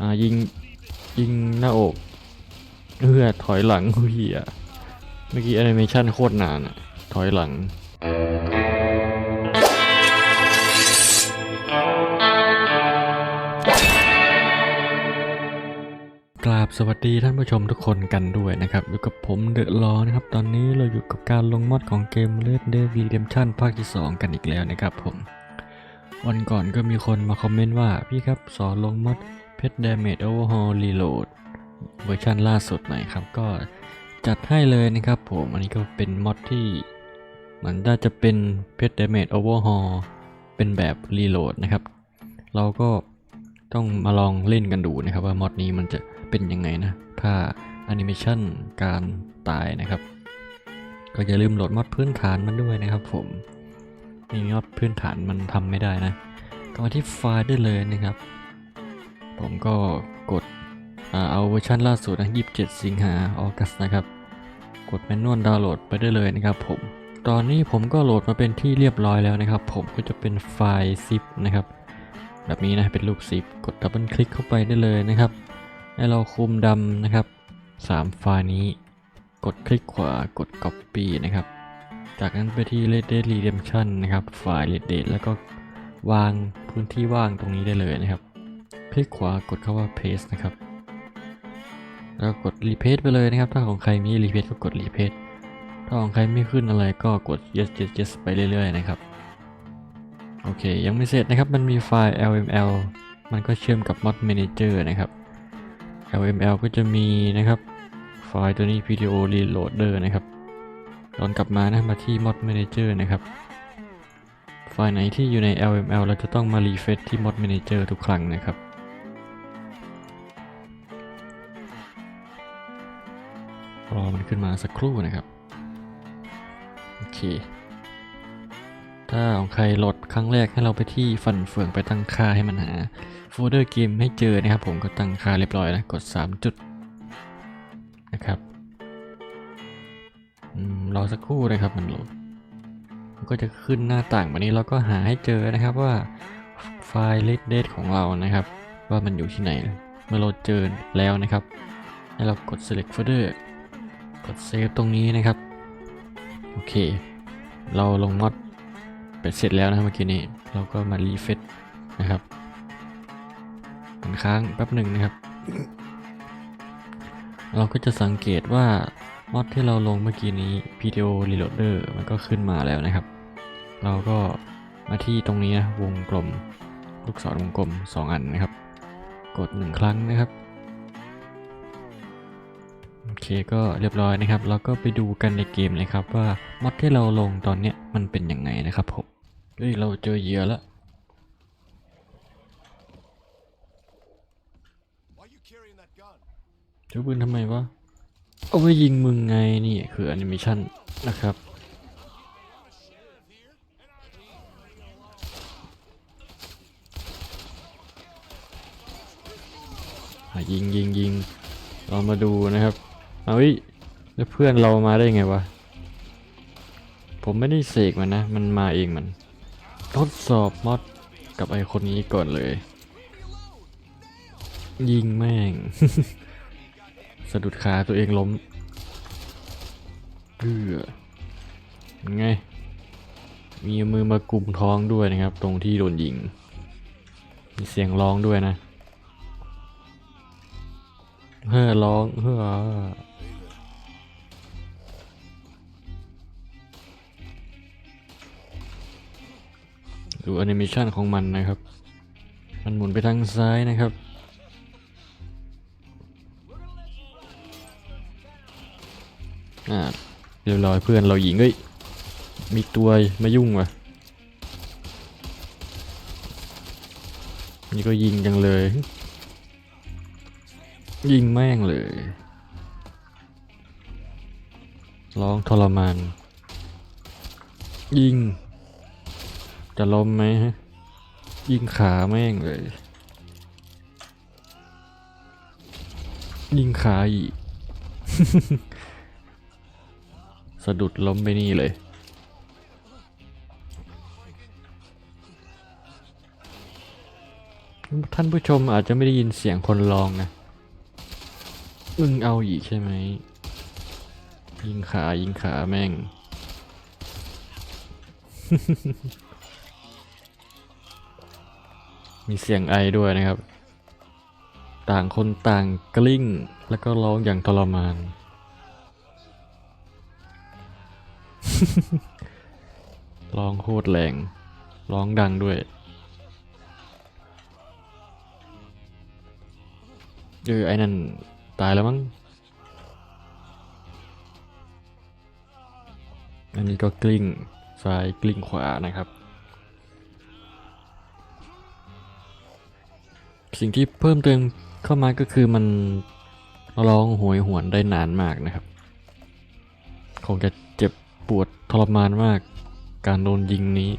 อ่ายิงยิงหน้าอกเพื่อถอยหลังเฮียเมื่อกี้แอนิเมชันโคตรนานอะถอยหลังกราบสวัสดีท่านผู้ชมทุกคนกันด้วยนะครับ อยู่กับผมเดอะลอนะครับ ตอนนี้เราอยู่กับการลงมอดของเกม Red Dead Redemption ภาคที่ 2 กันอีกแล้วนะครับผม วันก่อนก็มีคนมาคอมเมนต์ว่าพี่ครับสอนลงมอด Pet Damage Overhaul Reload เวอร์ชันล่าสุดหน่อยครับ ก็จัดให้เลยนะครับผมอันนี้ก็เป็นมอดที่มันน่าจะเป็น Pet Damage Overhaul เป็นแบบ Reload นะครับ เราก็ต้องมาลองเล่นกันดูนะครับ ว่ามอดนี้มันจะเป็นยังไงนะ ถ้าแอนิเมชันการตายนะครับ ก็อย่าลืมโหลดมอดพื้นฐานมันด้วยนะครับผมนี่มอดพื้นฐานมันทำไม่ได้นะ ก็มาที่ไฟล์ได้เลยนะครับ ผมก็กดอเอาเวอร์ชันล่าสุดนะ27 สิงหาออกัสนะครับ กดแมนนวลดาวน์โหลดไปได้เลยนะครับผม ตอนนี้ผมก็โหลดมาเป็นที่เรียบร้อยแล้วนะครับ ผมก็จะเป็นไฟล์ zip นะครับ แบบนี้นะ เป็นรูป zip กดดับเบิลคลิกเข้าไปได้เลยนะครับ ให้เราคุมดำนะครับ 3 ไฟล์นี้ กดคลิกขวากด copy นะครับ จากนั้นไปที่ Red Dead Redemption นะครับ ไฟล์ Red Dead แล้วก็วางพื้นที่ว่างตรงนี้ได้เลยนะครับ คลิกขวากดคาว่า paste นะครับ แล้วกด repaste ไปเลยนะครับ ถ้าของใครมี repaste ก็กด repaste ถ้าของใครไม่ขึ้นอะไรก็กด yes yes yes ไปเรื่อยๆนะครับ โอเค ยังไม่เสร็จนะครับ มันมีไฟล์ LML มันก็เชื่อมกับ mod manager นะครับ LML ก็จะมีนะครับ ไฟล์ตัวนี้ video reloader นะครับตอนกลับมานะมาที่ mod manager นะครับ ไฟล์ไหนที่อยู่ใน LML เราจะต้องมา refresh ที่ mod manager ทุกครั้งนะครับ รอมันขึ้นมาสักครู่นะครับ โอเค ถ้าของใครโหลดครั้งแรกให้เราไปที่ฟันเฟืองไปตั้งค่าให้มันหาโฟลเดอร์เกมให้เจอนะครับผมก็ตั้งค่าเรียบร้อยนะ กด 3 จุดนะครับรอสักครู่นะครับมันโหลดก็จะขึ้นหน้าต่างแบบนี้เราก็หาให้เจอนะครับว่าไฟล์ Red Dead ของเรานะครับ ว่ามันอยู่ที่ไหน เมื่อเราเจอแล้วนะครับ ให้เรากด select folder กด save ตรงนี้นะครับ โอเค เราลงมอดเป็ดเสร็จแล้วนะเมื่อกี้นี้เราก็มารีเฟซนะครับมันค้างแป๊บหนึ่งนะครับ เราก็จะสังเกตว่ามอดที่เราลงเมื่อกี้นี้ PTO Reloader มันก็ขึ้นมาแล้วนะครับ เราก็มาที่ตรงนี้นะวงกลม ลูกศรวงกลม 2 อันนะครับ กด 1 ครั้งนะครับ ก็เรียบร้อยนะครับ เราก็ไปดูกันในเกมเลยครับว่ามอดที่เราลงตอนเนี้ยมันเป็นยังไงนะครับผมเฮ้ยเราเจอเหยื่อแล้วเจ้าปืนทำไมวะ เอาไว้ยิงมึงไงนี่คือแอนิเมชันนะครับ ยิงยิงยิงเรามาดูนะครับ เอาวิแล้วเพื่อนเรามาได้ไงวะ ผมไม่ได้เสกมันนะ มันมาเองมัน ทดสอบมอดกับไอคนนี้ก่อนเลย ยิงแม่ง สะดุดขาตัวเองล้มเพื่อไง มีมือมากลุ่มท้องด้วยนะครับ ตรงที่โดนยิง มีเสียงร้องด้วยนะ เฮ้อร้อง เฮ้อ ดูแอนิเมชันของมันนะครับ มันหมุนไปทางซ้ายนะครับ อ่าเรียบร้อยเพื่อนเราหญิงเอ้ย มีตัวมายุ่งวะนี่ก็ยิงจังเลย ยิงแม่งเลย ร้องทรมาน ยิง จะล้มไหมฮะ ยิงขาแม่งเลย ยิงขาอีก สะดุดล้มไปนี่เลยทท่านผู้ชมอาจจะไม่ได้ยินเสียงคนร้องนะ มึงเอาอีกใช่ไหม ยิงขายิงขาแม่ง มีเสียงไอด้วยนะครับ ต่างคนต่างกลิ้ง แล้วก็ร้องอย่างทรมาน ร้องโคตรแรง ร้องดังด้วยเออไอ้นั่นตายแล้วมั้ง อันนี้ก็กลิ้งซ้ายกลิ้งขวานะครับ สิ่งที่เพิ่มเติมเข้ามาก็คือมันร้องโหยหวนได้นานมากนะครับ คงจะเจ็บปวดทรมานมาก การโดนยิงนี้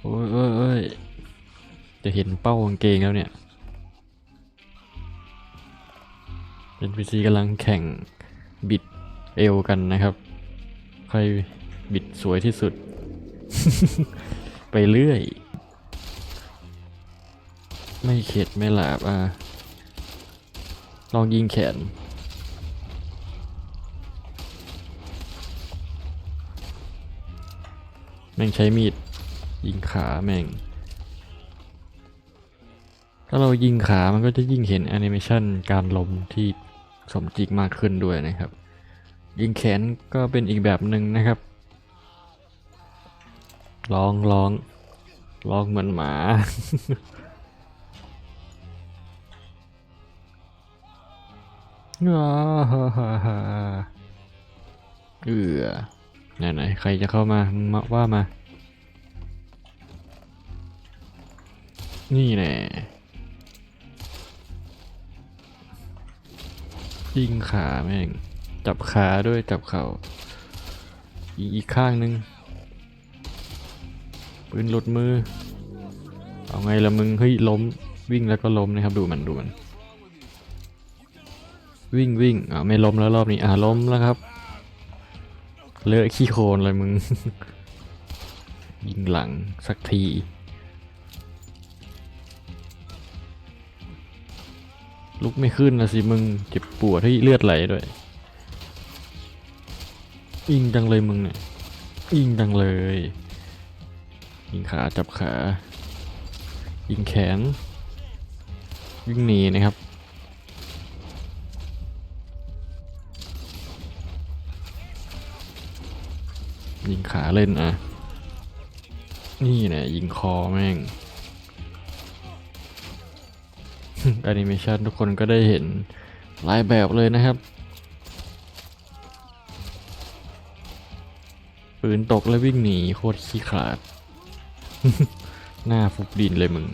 โอ้ยโอ้ยโอ้ยจะเห็นเป้ากางเกงแล้วเนี่ย เป็นพีซีกำลังแข่งบิดเอวกันนะครับ ใครบิดสวยที่สุด ไปเรื่อย ไม่เข็ดไม่หลาบอะลองยิงแขน แม่งใช้มีด ยิงขาแม่ง ถ้าเรายิงขามันก็จะยิ่งเห็นแอนิเมชันการล้มที่สมจริงมากขึ้นด้วยนะครับ ยิงแขนก็เป็นอีกแบบหนึ่งนะครับ ร้องร้องร้องเหมือนหมาว้าฮ่าฮ่าฮ่าเอือไหนไหนๆใครจะเข้ามามึงมาว่ามา นี่แน่ยิงขาแม่ง จับขาด้วยจับเข่าอีกอีกข้างหนึ่ง ปืนหลุดมือ เอาไงละมึง เฮ้ยล้ม วิ่งแล้วก็ล้มนะครับ ดูมันดูมัน วิ่งวิ่งอ่าไม่ล้มแล้วรอบนี้ อ่าล้มแล้วครับ เลอะขี้โคลนเลยมึง ยิงหลังสักทีลุกไม่ขึ้นนะสิมึงเจ็บปวดที่เลือดไหลด้วยยิงจังเลยมึงเนี่ยยิงจังเลย ยิงขาจับขา ยิงแขน วิ่งหนีนะครับ ยิงขาเล่นอะ นี่แหละยิงคอแม่งแอนิเมชันทุกคนก็ได้เห็นหลายแบบเลยนะครับ ปืนตกแล้ววิ่งหนีโคตรขี้ขลาด หน้าฟุบดินเลยมึง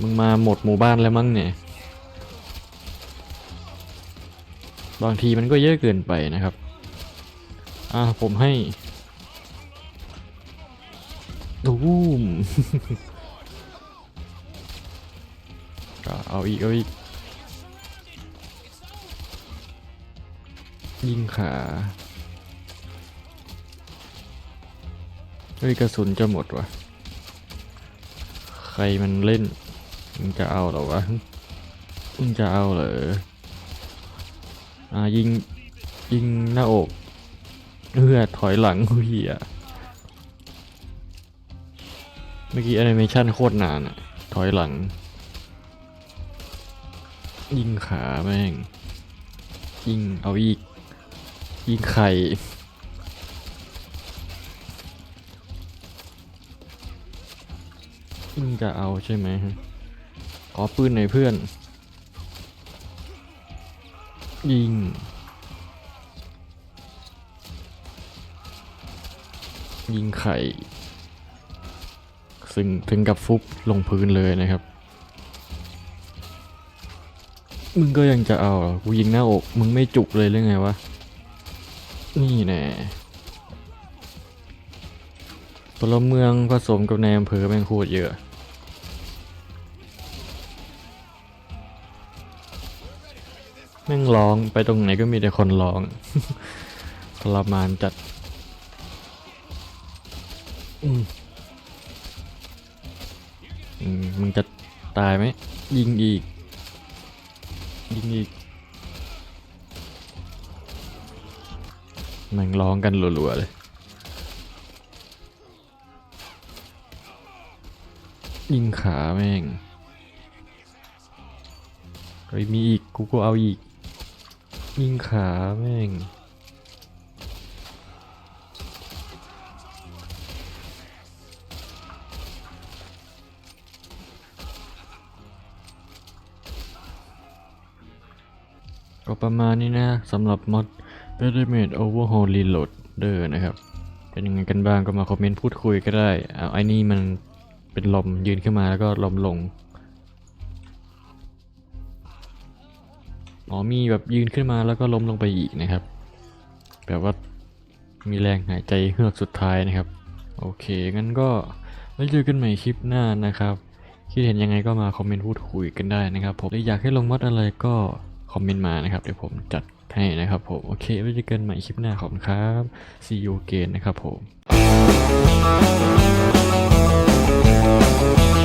มึงมาหมดหมู่บ้านแล้วมั้งเนี่ย บางทีมันก็เยอะเกินไปนะครับ อ่าผมให้ตูมก็เอาอีกเอาอีกยิงขา เฮ้ยกระสุนจะหมดวะใครมันเล่น มึงจะเอาเหรอวะ มึงจะเอาเหรอ อ่ายิงยิงหน้าอกเพื่อถอยหลังเฮียเมื่อกี้แอนิเมชันโคตรนานอะถอยหลัง ยิงขาแม่ง ยิงเอาอีก ยิงไข่ มึงจะเอาใช่ไหมฮะขอปืนหน่อยเพื่อน ยิง ยิงไข่ ซึ่งถึงกับฟุบลงพื้นเลยนะครับ มึงก็ยังจะเอากูยิงหน้าอก มึงไม่จุกเลยหรือไงวะ นี่แน่ ลเมืองผสมกับในอำเภอแม่งโคตรเยอะ แม่งร้องไปตรงไหนก็มีแต่คนร้องทรมานจัดอืมมึงจะตายไหมยิงอีก ยิงอีกแมันร้องกันรัวๆเลย ยิงขาแม่งเฮ้ยมีอีกกูก็เอาอีก ยิงขาแม่งก็ประมาณนี้นะสำหรับมอด b e t t e r m a d e Overhaul Reloader นะครับ เป็นยังไงกันบ้างก็มาคอมเมนต์พูดคุยก็ได้เอาไอ้นี่มัน เป็นลมยืนขึ้นมาแล้วก็ลมลง อ๋อมีแบบยืนขึ้นมาแล้วก็ล้มลงไปอีกนะครับ แบบว่ามีแรงหายใจเฮือกสุดท้ายนะครับ โอเค งั้นก็ไว้เจอกันใหม่คลิปหน้านะครับ คิดเห็นยังไงก็มาคอมเมนต์พูดคุยกันได้นะครับผมหรืออยากให้ลงมอดอะไรก็คอมเมนต์มานะครับ เดี๋ยวผมจัดให้นะครับผม โอเคไว้เจอกันใหม่คลิปหน้าขอบคุณครับ see you again นะครับผม Thank you.